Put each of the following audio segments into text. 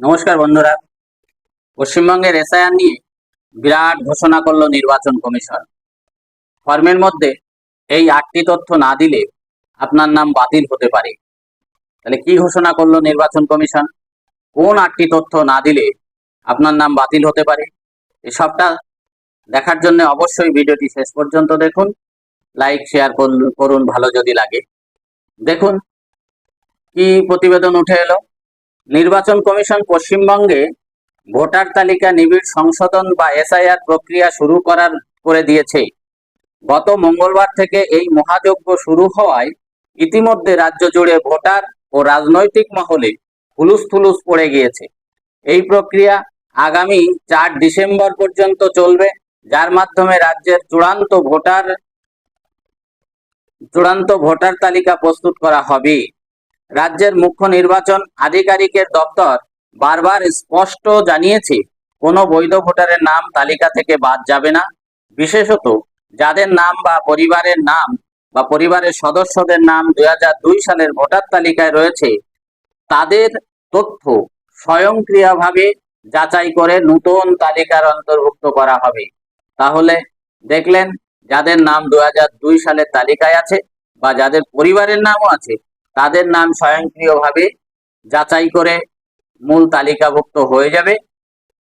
নমস্কার বন্ধুরা। পশ্চিমবঙ্গের এসআইআর নিয়ে বিরাট ঘোষণা করল নির্বাচন কমিশন। ফর্মের মধ্যে এই আটটি তথ্য না দিলে আপনার নাম বাতিল হতে পারে। তাহলে কি ঘোষণা করল নির্বাচন কমিশন? কোন আটটি তথ্য না দিলে আপনার নাম বাতিল হতে পারে? এসবটা দেখার জন্য অবশ্যই ভিডিওটি শেষ পর্যন্ত দেখুন। লাইক, শেয়ার করুন ভালো যদি লাগে। দেখুন কি প্রতিবেদন উঠে এলো। নির্বাচন কমিশন পশ্চিমবঙ্গে ভোটার তালিকা নিবিড় সংশোধন বা এসআইআর প্রক্রিয়া শুরু করার করে দিয়েছে। গত মঙ্গলবার থেকে এই মহাযজ্ঞ শুরু হওয়ায় ইতিমধ্যে রাজ্য জুড়ে ভোটার ও রাজনৈতিক মহলে হুলুস থুলুস পড়ে গিয়েছে। এই প্রক্রিয়া আগামী চার ডিসেম্বর পর্যন্ত চলবে, যার মাধ্যমে রাজ্যের চূড়ান্ত ভোটার চূড়ান্ত ভোটার তালিকা প্রস্তুত করা হবে। রাজ্যের মুখ্য নির্বাচন আধিকারিকের দপ্তর বারবার স্পষ্ট জানিয়েছে, কোনো বৈধ ভোটারের নাম তালিকা থেকে বাদ যাবে না। বিশেষত যাদের নাম বা পরিবারের নাম বা পরিবারের সদস্যদের নাম দু হাজার দুই সালের ভোটার তালিকায় রয়েছে, তাদের তথ্য স্বয়ংক্রিয়ভাবে যাচাই করে নতুন তালিকার অন্তর্ভুক্ত করা হবে। তাহলে দেখলেন যাদের নাম দু হাজার দুই সালের তালিকায় আছে বা যাদের পরিবারের নামও আছে তাদের নাম স্বয়ংক্রিয়ভাবে যাচাই করে মূল তালিকাভুক্ত হয়ে যাবে।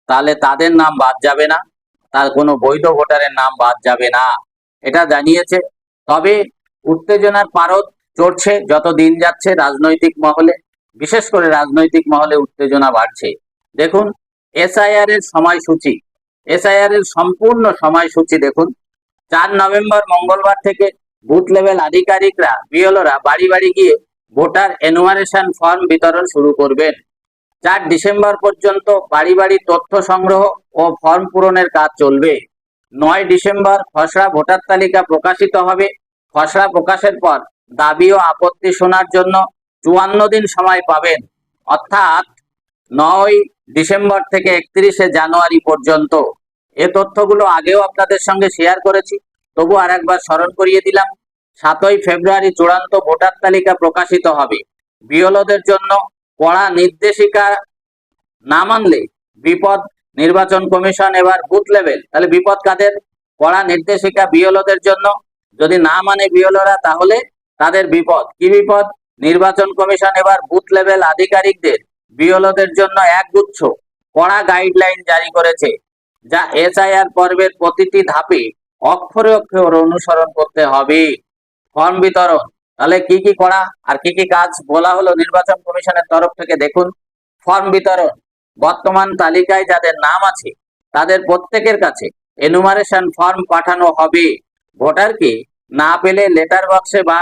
তাহলে তাদের নাম বাদ যাবে না। তার কোনো বৈধ ভোটারের নাম বাদ যাবে না। এটা জানিয়েছে। তবে উত্তেজনার পারদ চড়ছে যত দিন যাচ্ছে রাজনৈতিক মহলে। বিশেষ করে রাজনৈতিক মহলে উত্তেজনা বাড়ছে। দেখুন এসআইআর এর সময়সূচি। এসআইআর এর সম্পূর্ণ সময়সূচি দেখুন। চার নভেম্বর মঙ্গলবার থেকে বুথ লেভেল আধিকারিকরা বিএলওরা বাড়ি বাড়ি গিয়ে ভোটার এনুমারেশন ফর্ম বিতরণ শুরু করবেন। চার ডিসেম্বর পর্যন্ত বাড়ি বাড়ি তথ্য সংগ্রহ ও ফর্ম পূরণের কাজ চলবে। নয় ডিসেম্বর খসড়া ভোটার তালিকা প্রকাশিত হবে। খসড়া প্রকাশের পর দাবি ও আপত্তি শোনার জন্য চুয়ান্ন দিন সময় পাবেন। অর্থাৎ নয় ডিসেম্বর থেকে একত্রিশে জানুয়ারি পর্যন্ত। এ তথ্যগুলো আগেও আপনাদের সঙ্গে শেয়ার করেছি, তবু আর একবার স্মরণ করিয়ে দিলাম। সাতই ফেব্রুয়ারি চূড়ান্ত ভোটার তালিকা প্রকাশিত হবে। বিএলওদের জন্য কড়া নির্দেশিকা না মানলে বিপদ নির্বাচন কমিশন এবার বুথ লেভেল। তাহলে বিপদ কাদের? কড়া নির্দেশিকা বিএলওদের জন্য। যদি না মানে বিএলওরা, তাহলে তাদের বিপদ। কি বিপদ? নির্বাচন কমিশন এবার বুথ লেভেল আধিকারিকদের বিএলওদের জন্য এক গুচ্ছ কড়া গাইডলাইন জারি করেছে, যা এসআইআর পর্বের প্রতিটি ধাপে অক্ষরে অক্ষরে অনুসরণ করতে হবে। ফর্ম বিতরণ? তাহলে কি কি করা আর কি কি কাজ? বলা হলো নির্বাচন কমিশনের তরফ থেকে। দেখুন, ফর্ম বিতরণ। বর্তমান তালিকায় যাদের নাম আছে, তাদের প্রত্যেকের কাছে এনুমারেশন ফর্ম পাঠানো হবে। ভোটারকে না পেলে লেটার বক্সে বা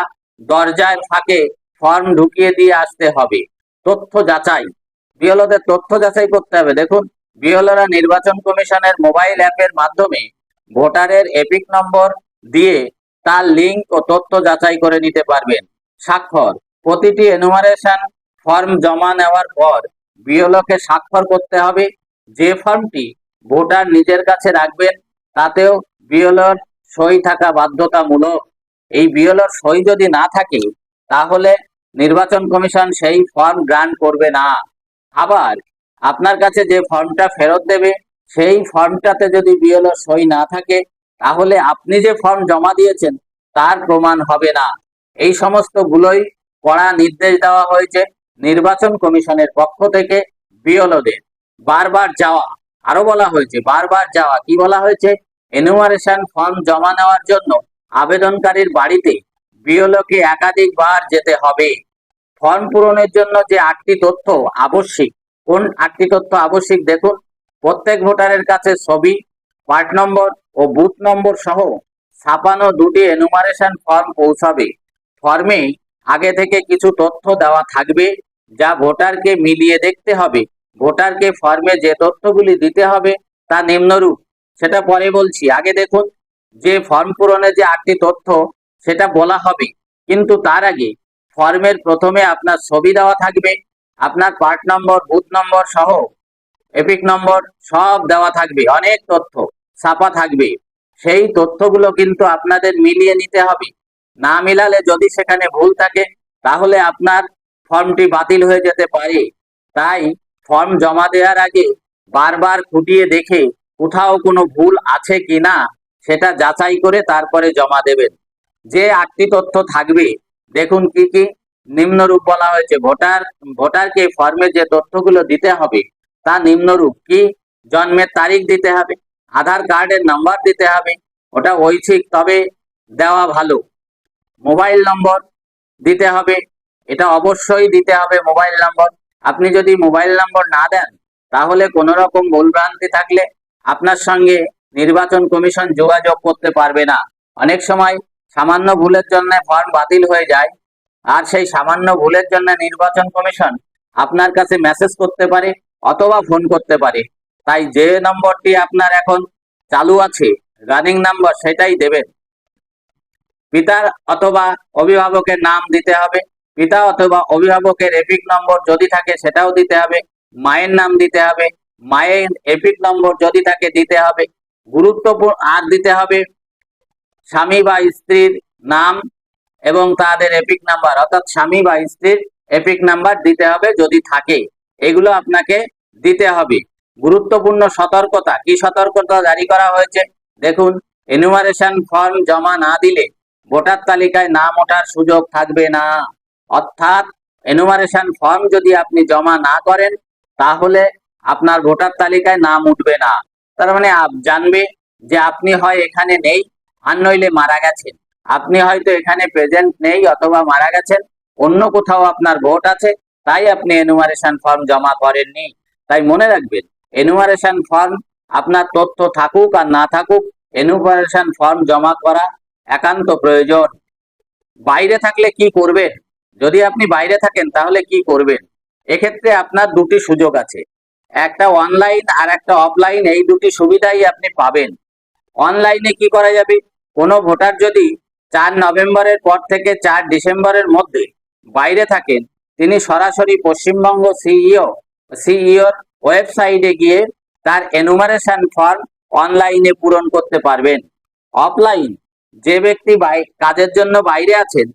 দরজায় ফাঁকে ফর্ম ঢুকিয়ে দিয়ে আসতে হবে। তথ্য যাচাই। বিএলওদের তথ্য যাচাই করতে হবে। দেখুন, বিএলওরা নির্বাচন কমিশনের মোবাইল অ্যাপের মাধ্যমে ভোটারের এপিক নম্বর দিয়ে তার লিঙ্ক ও তথ্য যাচাই করে নিতে পারবেন। স্বাক্ষর। প্রতিটি এনুমারেশন ফর্ম জমা নেওয়ার পর বিএলওকে স্বাক্ষর করতে হবে। যে ফর্মটি ভোটার নিজের কাছে রাখবেন, তাতেও বিএলওর সই থাকা বাধ্যতামূলক। এই বিএলওর সই যদি না থাকে, তাহলে নির্বাচন কমিশন সেই ফর্ম গ্রান্ট করবে না। আবার আপনার কাছে যে ফর্মটা ফেরত দেবে, সেই ফর্মটাতে যদি বিএলও সই না থাকে তাহলে আপনি যে ফর্ম জমা দিয়েছেন, তার প্রমাণ হবে না। এই সমস্ত গুলোই কড়া নির্দেশ দেওয়া হয়েছে নির্বাচন কমিশনের পক্ষ থেকে বিএলওদের। বারবার যাওয়া, আরও বলা হয়েছে, বারবার যাওয়া। কি বলা হয়েছে? এনুমারেশন ফর্ম জমা নেওয়ার জন্য আবেদনকারীর বাড়িতে বিএলওকে একাধিকবার যেতে হবে। ফর্ম পূরণের জন্য যে আটটি তথ্য আবশ্যিক, কোন আটটি তথ্য আবশ্যিক দেখুন। প্রত্যেক ভোটারের কাছে ছবি পার্ট নম্বর ও বুথ নম্বর সহ ছাপানো দুটি এনুমারেশন ফর্ম পৌঁছাবে। ফর্মে আগে থেকে কিছু তথ্য দেওয়া থাকবে যা ভোটারকে মিলিয়ে দেখতে হবে। ভোটারকে ফর্মে যে তথ্যগুলি দিতে হবে তা নিম্নরূপ। সেটা পরে বলছি। আগে দেখুন, যে ফর্ম পূরণে যে আটটি তথ্য, সেটা বলা হবে। কিন্তু তার আগে ফর্মের প্রথমে আপনার ছবি দেওয়া থাকবে, আপনার পার্ট নম্বর বুথ নম্বর সহ, এপিক নম্বর সব দেওয়া থাকবে। অনেক তথ্য। ছাপা থাকবে। সেই তথ্যগুলো কিন্তু আপনাদের মিলিয়ে নিতে হবে। না মিলালে যদি সেখানে ভুল থাকে, তাহলে আপনার ফর্মটি বাতিল হয়ে যেতে পারে। তাই ফর্ম জমা দেওয়ার আগে বারবার খুঁটিয়ে দেখে কোথাও কোনো ভুল আছে কিনা সেটা যাচাই করে তারপরে জমা দেবেন। যে আটটি তথ্য থাকবে, দেখুন কি কি নিম্নরূপ বলা হয়েছে। ভোটার, ভোটারকে ফর্মে যে তথ্যগুলো দিতে হবে, তা নিম্নরূপ। কি জন্মের তারিখ দিতে হবে? আধার কার্ডের নাম্বার দিতে হবে, ওটা ঐচ্ছিক, তবে দেওয়া ভালো। মোবাইল নম্বর দিতে হবে, এটা অবশ্যই দিতে হবে মোবাইল নম্বর। আপনি যদি মোবাইল নম্বর না দেন, তাহলে কোনো রকম ভুলভ্রান্তি থাকলে আপনার সঙ্গে নির্বাচন কমিশন যোগাযোগ করতে পারবে না। অনেক সময় সামান্য ভুলের জন্য ফর্ম বাতিল হয়ে যায়, আর সেই সামান্য ভুলের জন্য নির্বাচন কমিশন আপনার কাছে মেসেজ করতে পারে অথবা ফোন করতে পারে। তাই যে নম্বরটি আপনার এখন চালু আছে রানিং নাম্বার সেটাই দেবেন। পিতার অথবা অভিভাবকের নাম দিতে হবে। পিতা অথবা অভিভাবকের এপিক নম্বর যদি থাকে সেটাও দিতে হবে। মায়ের নাম দিতে হবে। মায়ের এপিক নম্বর যদি থাকে দিতে হবে। গুরুত্বপূর্ণ আর দিতে হবে। স্বামী বা স্ত্রীর নাম এবং তাদের এপিক নাম্বার, অর্থাৎ স্বামী বা স্ত্রীর এপিক নাম্বার দিতে হবে যদি থাকে। এগুলো আপনাকে দিতে হবে। গুরুত্বপূর্ণ সতর্কতা। কি সতর্কতা জারি করা হয়েছে? দেখুন এনুমারেশন ফর্ম জমা না দিলে ভোটার তালিকায় নাম ওঠার সুযোগ থাকবে না। অর্থাৎ এনুমারেশন ফর্ম যদি আপনি জমা না করেন, তাহলে আপনার ভোটার তালিকায় নাম উঠবে না। তার মানে জানবে যে আপনি হয় এখানে নেই, আর নইলে মারা গেছেন। আপনি হয়তো এখানে প্রেজেন্ট নেই অথবা মারা গেছেন, অন্য কোথাও আপনার ভোট আছে, তাই আপনি এনুমারেশন ফর্ম জমা করেননি। তাই মনে রাখবেন এনুমারেশন ফর্ম আপনার তথ্য থাকুক আর না থাকুক এনুমারেশন ফর্ম জমা করা একান্ত প্রয়োজন। বাইরে থাকলে কি করবেন? যদি আপনি বাইরে থাকেন, তাহলে কি করবেন? এক্ষেত্রে আপনার দুটি সুযোগ আছে। একটা অনলাইন আর একটা অফলাইন এই দুটি সুবিধাই আপনি পাবেন। অনলাইনে কি করা যাবে? কোনো ভোটার যদি চার নভেম্বরের পর থেকে চার ডিসেম্বরের মধ্যে বাইরে থাকেন, তিনি সরাসরি পশ্চিমবঙ্গ সিইও সিইওর ওয়েবসাইটে গিয়ে তার এনুমারেশন ফর্ম অনলাইনে পূরণ করতে পারবেন। অফলাইন যে ব্যক্তি কাজের জন্য বাইরে আছেন,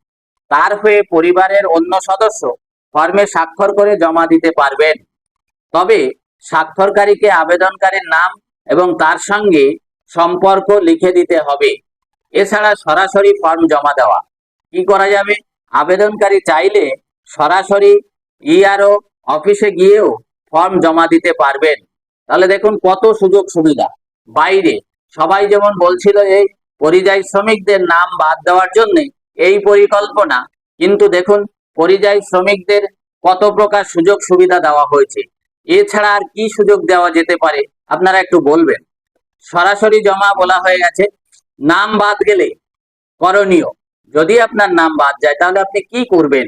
তার হয়ে পরিবারের অন্য সদস্য ফর্মে স্বাক্ষর করে জমা দিতে পারবেন। তবে স্বাক্ষরকারীকে আবেদনকারীর নাম এবং তার সঙ্গে সম্পর্ক লিখে দিতে হবে। এছাড়া সরাসরি ফর্ম জমা দেওয়া। কি করা যাবে? আবেদনকারী চাইলে সরাসরি ইআরও অফিসে গিয়েও ফর্ম জমা দিতে পারবেন। তাহলে দেখুন কত সুযোগ সুবিধা। বাইরে সবাই যেমন বলছিল এই পরিযায়ী শ্রমিকদের নাম বাদ দেওয়ার জন্য এই পরিকল্পনা, কিন্তু দেখুন পরিযায়ী শ্রমিকদের কত প্রকার সুযোগ সুবিধা দেওয়া হয়েছে। এছাড়া আর কি সুযোগ দেওয়া যেতে পারে, আপনারা একটু বলবেন? সরাসরি জমা বলা হয়ে গেছে, নাম বাদ গেলে করণীয়। যদি আপনার নাম বাদ যায়, তাহলে আপনি কি করবেন?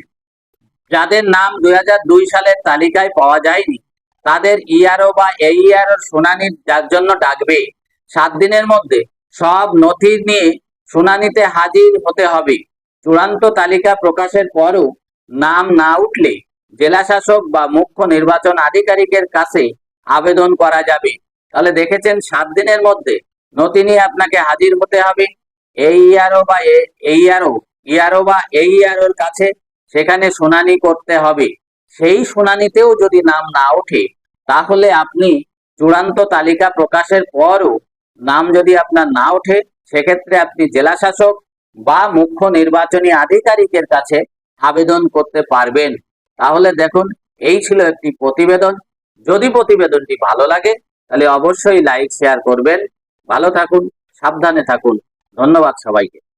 যাদের নাম দু হাজার দুই সালের তালিকায় পাওয়া যায়নি তাদের ইআরও বা এইআরও শুনানির যার জন্য ডাকবে। সাত দিনের মধ্যে সব নথি নিয়ে শুনানিতে হাজির হতে হবে। চূড়ান্ত তালিকা প্রকাশের পরও নাম না উঠলে জেলা শাসক বা মুখ্য নির্বাচন আধিকারিকের কাছে আবেদন করা যাবে। তাহলে দেখেছেন সাত দিনের মধ্যে নথি নিয়ে আপনাকে হাজির হতে হবে। এই ইয়ারও বা এই ইয়ারও ইয়ারও বা এই ইয়ারোর কাছে সেখানে শুনানি করতে হবে। সেই শুনানিতেও যদি নাম না ওঠে, তাহলে আপনি চূড়ান্ত তালিকা প্রকাশের পরও নাম যদি আপনার না ওঠে, সেক্ষেত্রে আপনি জেলা শাসক বা মুখ্য নির্বাচনী আধিকারিকের কাছে আবেদন করতে পারবেন। তাহলে দেখুন, এই ছিল একটি প্রতিবেদন। যদি প্রতিবেদনটি ভালো লাগে, তাহলে অবশ্যই লাইক, শেয়ার করবেন। ভালো থাকুন, সাবধানে থাকুন। ধন্যবাদ সবাইকে।